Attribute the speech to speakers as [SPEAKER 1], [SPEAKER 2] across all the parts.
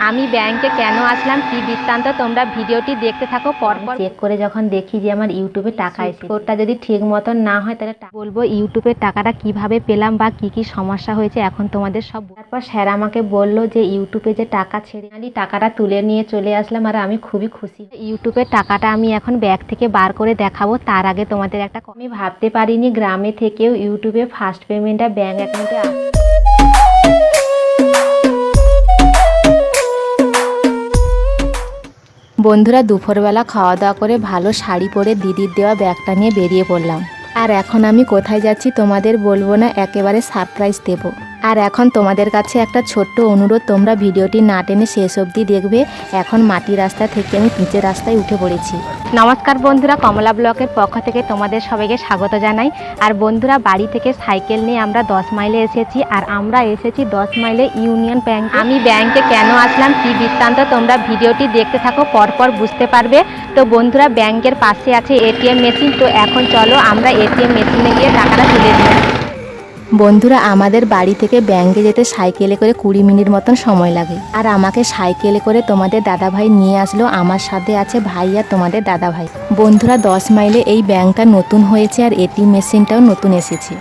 [SPEAKER 1] আমি ব্যাংকে কেন আসলাম কি বৃত্তান্ত তোমরা ভিডিওটি দেখতে থাকো পরপর চেক করে যখন দেখি যে আমার ইউটিউবে টাকা এসে ওটা যদি ঠিক মতন না হয় তাহলে বলব ইউটিউবের টাকাটা কীভাবে পেলাম বা কি কি সমস্যা হয়েছে এখন তোমাদের সব তারপর স্যার আমাকে বলল যে ইউটিউবে যে টাকা ছেড়ে আনি টাকাটা তুলে নিয়ে চলে আসলাম আর আমি খুবই খুশি। ইউটিউবের টাকাটা আমি এখন ব্যাগ থেকে বার করে দেখাবো তার আগে তোমাদের একটা আমি ভাবতে পারিনি গ্রামে থেকেও ইউটিউবে ফার্স্ট পেমেন্টটা ব্যাঙ্ক অ্যাকাউন্টে বন্ধুরা দুপুরবেলা খাওয়া দাওয়া করে ভালো শাড়ি পরে দিদির দেওয়া ব্যাগটা নিয়ে বেরিয়ে পড়লাম। আর এখন আমি কোথায় যাচ্ছি তোমাদের বলব না, একেবারে সারপ্রাইজ দেব। আর এখন তোমাদের কাছে একটা ছোট্ট অনুরোধ, তোমরা ভিডিওটি না টেনে শেষ অবধি দেখবে। এখন মাটি রাস্তা থেকে আমি পিচের রাস্তায় উঠে পড়েছি। নমস্কার বন্ধুরা, কমলা ব্লকের পক্ষ থেকে তোমাদের সবাইকে স্বাগত জানাই। আর বন্ধুরা, বাড়ি থেকে সাইকেল নিয়ে আমরা দশ মাইলে এসেছি, আর আমরা এসেছি দশ মাইলে ইউনিয়ন ব্যাংক। আমি ব্যাংকে কেন আসলাম, কি বৃত্তান্ত তোমরা ভিডিওটি দেখতে থাকো, পরপর বুঝতে পারবে। তো বন্ধুরা, ব্যাংকের পাশে আছে এটিএম মেশিন, তো এখন চলো আমরা এটিএম মেশিনে গিয়ে টাকাটা তুলে দিই বন্ধুরা, আমাদের বাড়ি থেকে ব্যাংকে যেতে সাইকেলে করে কুড়ি মিনিট মতন সময় লাগে। আর আমাকে সাইকেলে করে তোমাদের দাদা ভাই নিয়ে আসলো, আমার সাথে আছে ভাই আর তোমাদের দাদা ভাই বন্ধুরা, দশ মাইলে এই ব্যাংকটা নতুন হয়েছে আর এটিএম মেশিনটাও নতুন এসেছে।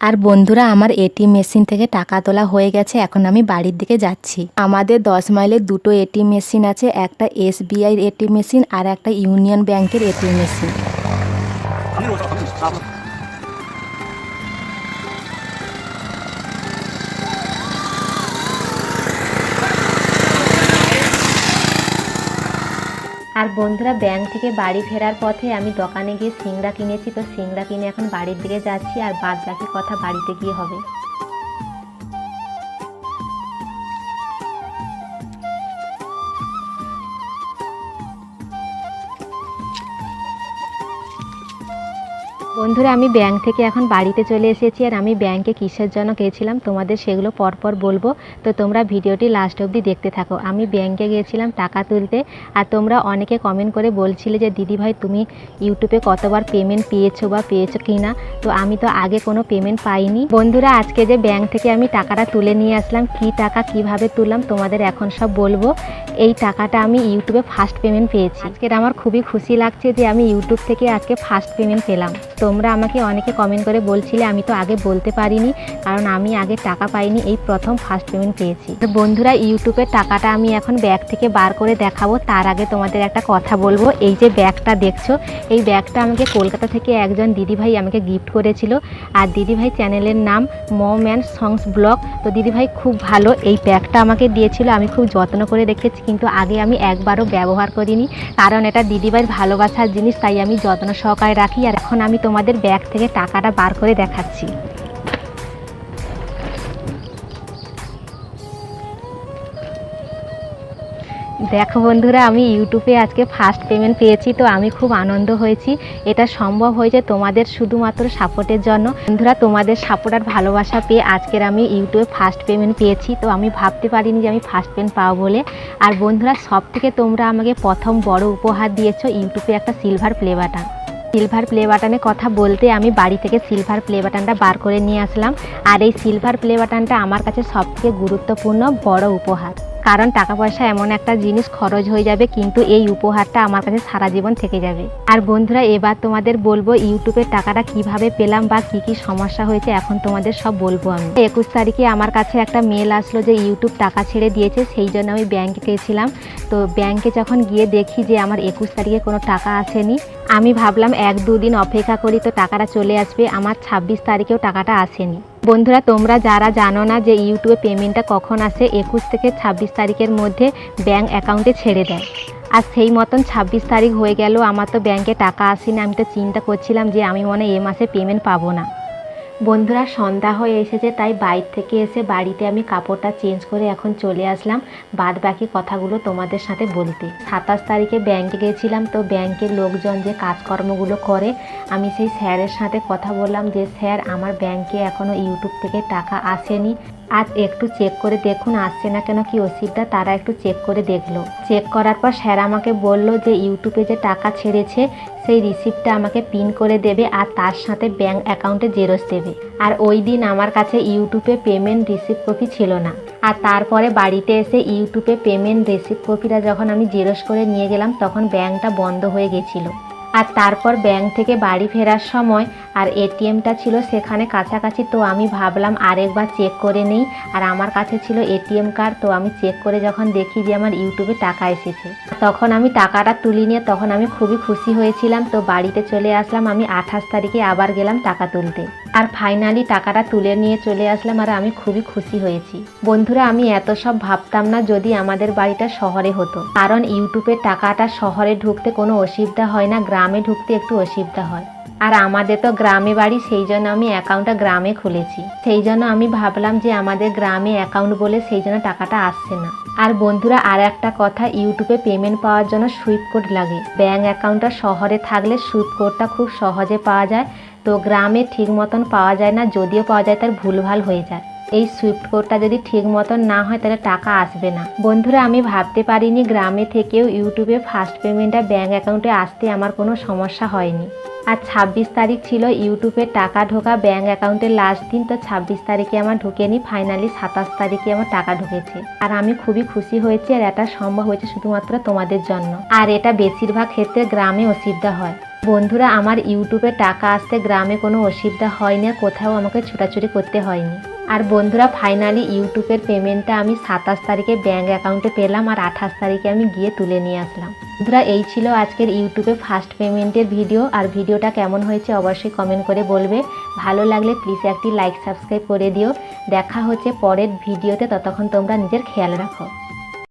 [SPEAKER 2] আর বন্ধুরা, আমার এটিএম মেশিন থেকে টাকা তোলা হয়ে গেছে, এখন আমি বাড়ির দিকে যাচ্ছি। আমাদের দশ মাইলে দুটো এটিএম মেশিন আছে, একটা এস এসবিআই এটিএম মেশিন আর একটা ইউনিয়ন ব্যাংকের এটিএম মেশিন। আর বন্ধুরা ব্যাংক থেকে বাড়ি ফেরার পথে আমি দোকানে গিয়ে সিংড়া কিনেছি, তো সিংড়া কিনে এখন বাড়ির দিকে যাচ্ছি আর বাদ বাকি কথা বাড়িতে গিয়ে হবে। বন্ধুরা, আমি ব্যাংক থেকে এখন বাড়িতে চলে এসেছি আর আমি ব্যাংকে কিসের জন্য গিয়েছিলাম তোমাদের সেগুলো পরপর বলব। তো তোমরা ভিডিওটি লাস্ট অবধি দেখতে থাকো। আমি ব্যাংকে গিয়েছিলাম টাকা তুলতে আর তোমরা অনেকে কমেন্ট করে বলছিলে যে, দিদি ভাই, তুমি ইউটিউবে কতবার পেমেন্ট পেয়েছ বা পেয়েছ কি না তো আমি তো আগে কোনো পেমেন্ট পাইনি। বন্ধুরা, আজকে যে ব্যাংক থেকে আমি টাকাটা তুলে নিয়ে আসলাম, কি টাকা, কীভাবে তুললাম, তোমাদের এখন সব বলব। এই টাকাটা আমি ইউটিউবে ফার্স্ট পেমেন্ট পেয়েছি। আজকের আমার খুবই খুশি লাগছে যে, আমি ইউটিউব থেকে আজকে ফার্স্ট পেমেন্ট পেলাম। তোমরা আমাকে অনেকে কমেন্ট করে বলছিলে, আমি তো আগে বলতে পারিনি, কারণ আমি আগে টাকা পাইনি, এই প্রথম ফার্স্ট পেমেন্ট পেয়েছি। তো বন্ধুরা ইউটিউবের টাকাটা আমি এখন ব্যাগ থেকে বার করে দেখাবো, তার আগে তোমাদের একটা কথা বলব, এই যে ব্যাগটা দেখছ, এই ব্যাগটা আমাকে কলকাতা থেকে একজন দিদিভাই আমাকে গিফট করেছিল, আর দিদিভাই চ্যানেলের নাম মম অ্যান্ড সংস ব্লগ তো দিদিভাই খুব ভালো, এই ব্যাগটা আমাকে দিয়েছিল, আমি খুব যত্ন করে রেখেছি কিন্তু আগে আমি একবারও ব্যবহার করিনি, কারণ এটা দিদিভাইয়ের ভালোবাসার জিনিস, তাই আমি যত্ন সহকারে রাখি, আর এখন আমি তোমাদের ব্যাগ থেকে টাকাটা বার করে দেখাচ্ছি। দেখো বন্ধুরা, আমি ইউটিউবে আজকে ফার্স্ট পেমেন্ট পেয়েছি, তো আমি খুব আনন্দ হয়েছি। এটা সম্ভব হয়েছে তোমাদের শুধুমাত্র সাপোর্টের জন্য। বন্ধুরা, তোমাদের সাপোর্ট আর ভালোবাসা পেয়ে আজকের আমি ইউটিউবে ফার্স্ট পেমেন্ট পেয়েছি, তো আমি ভাবতে পারিনি যে আমি ফার্স্ট পেমেন্ট পাবো বলে। আর বন্ধুরা সব থেকে তোমরা আমাকে প্রথম বড় উপহার দিয়েছ ইউটিউবে একটা সিলভার প্লে সিলভার প্লে বাটনের কথা বলতে আমি বাড়ি থেকে সিলভার প্লে বাটনটা বার করে নিয়ে আসলাম। আর এই সিলভার প্লে বাটনটা আমার কাছে সবথেকে গুরুত্বপূর্ণ বড় উপহার। কারণ টাকা পয়সা এমন একটা জিনিস খরচ হয়ে যাবে, কিন্তু এই উপহারটা আমার কাছে সারা জীবন থেকে যাবে। আর বন্ধুরা, এবার তোমাদের বলব ইউটিউবের টাকাটা কীভাবে পেলাম বা কি কি সমস্যা হয়েছে, এখন তোমাদের সব বলব আমি। একুশ তারিখে আমার কাছে একটা মেল আসলো যে ইউটিউব টাকা ছেড়ে দিয়েছে, সেই জন্য আমি ব্যাংকে গেছিলাম। তো ব্যাংকে যখন গিয়ে দেখি যে আমার একুশ তারিখে কোনো টাকা আসেনি আমি ভাবলাম এক দুদিন অপেক্ষা করি তো টাকাটা চলে আসবে, আমার ছাব্বিশ তারিখেও টাকাটা আসেনি। বন্ধুরা, তোমরা যারা জানো না যে ইউটিউবে পেমেন্টটা কখন আসে, একুশ থেকে ছাব্বিশ তারিখের মধ্যে ব্যাঙ্ক অ্যাকাউন্টে ছেড়ে দেয়। আর সেই মতন ছাব্বিশ তারিখ হয়ে গেল, আমার তো ব্যাংকে টাকা আসেনি, আমি তো চিন্তা করছিলাম যে আমি মনে এ মাসে পেমেন্ট পাবো না। বন্ধুরা, সন্ধ্যা হয়ে এসেছে, তাই বাইর থেকে এসে বাড়িতে আমি কাপড়টা চেঞ্জ করে এখন চলে আসলাম। বাদ বাকি কথাগুলো তোমাদের সাথে বলতে। সাতাশ তারিখে ব্যাংকে গেছিলাম, তো ব্যাংকের লোকজন যে কাজকর্মগুলো করে, আমি সেই স্যারের সাথে কথা বললাম যে, স্যার, আমার ব্যাংকে এখনও ইউটিউব থেকে টাকা আসেনি। আজ একটু চেক করে দেখুন, আসছে না কেন, কি ওষুধটা? তারা একটু চেক করে দেখল। চেক করার পর স্যার আমাকে বলল যে, ইউটিউবে যে টাকা ছেড়েছে, সেই রিসিপ্টটা আমাকে পিন করে দেবে আর তার সাথে ব্যাংক অ্যাকাউন্টে জেরক্স দেবে। আর ওই দিন আমার কাছে ইউটিউবে পেমেন্ট রিসিপ্ট কপি ছিল না। আর তারপরে বাড়িতে এসে ইউটিউবে পেমেন্ট রিসিপ্ট কপিটা যখন আমি জেরক্স করে নিয়ে গেলাম, তখন ব্যাংকটা বন্ধ হয়ে গেছিল। আর তারপর ব্যাংক থেকে বাড়ি ফেরার সময় আর এটিএমটা ছিল সেখানে কাছাকাছি, তো আমি ভাবলাম আরেকবার চেক করে নেই। আর আমার কাছে ছিল এটিএম কার্ড তো আমি চেক করে যখন দেখি যে আমার ইউটিউবে টাকা এসেছে। তখন আমি টাকাটা তুলি নিয়ে তখন আমি খুবই খুশি হয়েছিলাম, তো বাড়িতে চলে আসলাম। আমি আঠাশ তারিখে আবার গেলাম টাকা তুলতে। আর ফাইনালি টাকাটা তুলে নিয়ে চলে আসলাম আর আমি খুবই খুশি হয়েছি। বন্ধুরা, আমি এত সব ভাবতাম না যদি আমাদের বাড়িটা শহরে হতো। কারণ ইউটিউবের টাকাটা শহরে ঢুকতে কোনো অসুবিধা হয় না, গ্রামে ঢুকতে একটু অসুবিধা হয়। আর আমাদের তো গ্রামে বাড়ি, সেই জন্য আমি অ্যাকাউন্টটা গ্রামে খুলেছি। সেই জন্য আমি ভাবলাম যে আমাদের গ্রামে অ্যাকাউন্ট বলে সেই জন্য টাকাটা আসছে না। আর বন্ধুরা, আর একটা কথা ইউটিউবে পেমেন্ট পাওয়ার জন্য সুইপ কোড লাগে। ব্যাঙ্ক অ্যাকাউন্টটা শহরে থাকলে সুইপ কোডটা খুব সহজে পাওয়া যায়। তো গ্রামে ঠিক মতন পাওয়া যায় না, যদিও পাওয়া যায়, তার ভুলভাল হয়ে যায়। এই সুইফট কোডটা যদি ঠিক মতন না হয়, তাহলে টাকা আসবে না। বন্ধুরা, আমি ভাবতে পারিনি গ্রামে থেকেও ইউটিউবে ফার্স্ট পেমেন্টটা ব্যাঙ্ক অ্যাকাউন্টে আসতে আমার কোনো সমস্যা হয়নি। আর ছাব্বিশ তারিখ ছিল ইউটিউবে টাকা ঢোকা ব্যাঙ্ক অ্যাকাউন্টের লাস্ট দিন, তো ছাব্বিশ তারিখে আমার ঢুকেনি। ফাইনালি সাতাশ তারিখে আমার টাকা ঢুকেছে। আর আমি খুবই খুশি হয়েছি আর এটা সম্ভব হয়েছে শুধুমাত্র তোমাদের জন্য। আর এটা বেশিরভাগ ক্ষেত্রে গ্রামে অসুবিধা হয়। বন্ধুরা, আমার ইউটিউবে টাকা আসতে গ্রামে কোনো অসুবিধা হয়নি কোথাও আমাকে ছোটাছুটি করতে হয়নি। আর বন্ধুরা ফাইনালি ইউটিউবের পেমেন্টটা আমি সাতাশ তারিখে ব্যাঙ্ক অ্যাকাউন্টে পেলাম আর আঠাশ তারিখে আমি গিয়ে তুলে নিয়ে আসলাম। বন্ধুরা, এই ছিল আজকের ইউটিউবে ফার্স্ট পেমেন্টের ভিডিও আর ভিডিওটা কেমন হয়েছে অবশ্যই কমেন্ট করে বলবে। ভালো লাগলে প্লিজ একটি লাইক সাবস্ক্রাইব করে দিও। দেখা হচ্ছে পরের ভিডিওতে ততক্ষণ তোমরা নিজের খেয়াল রাখো।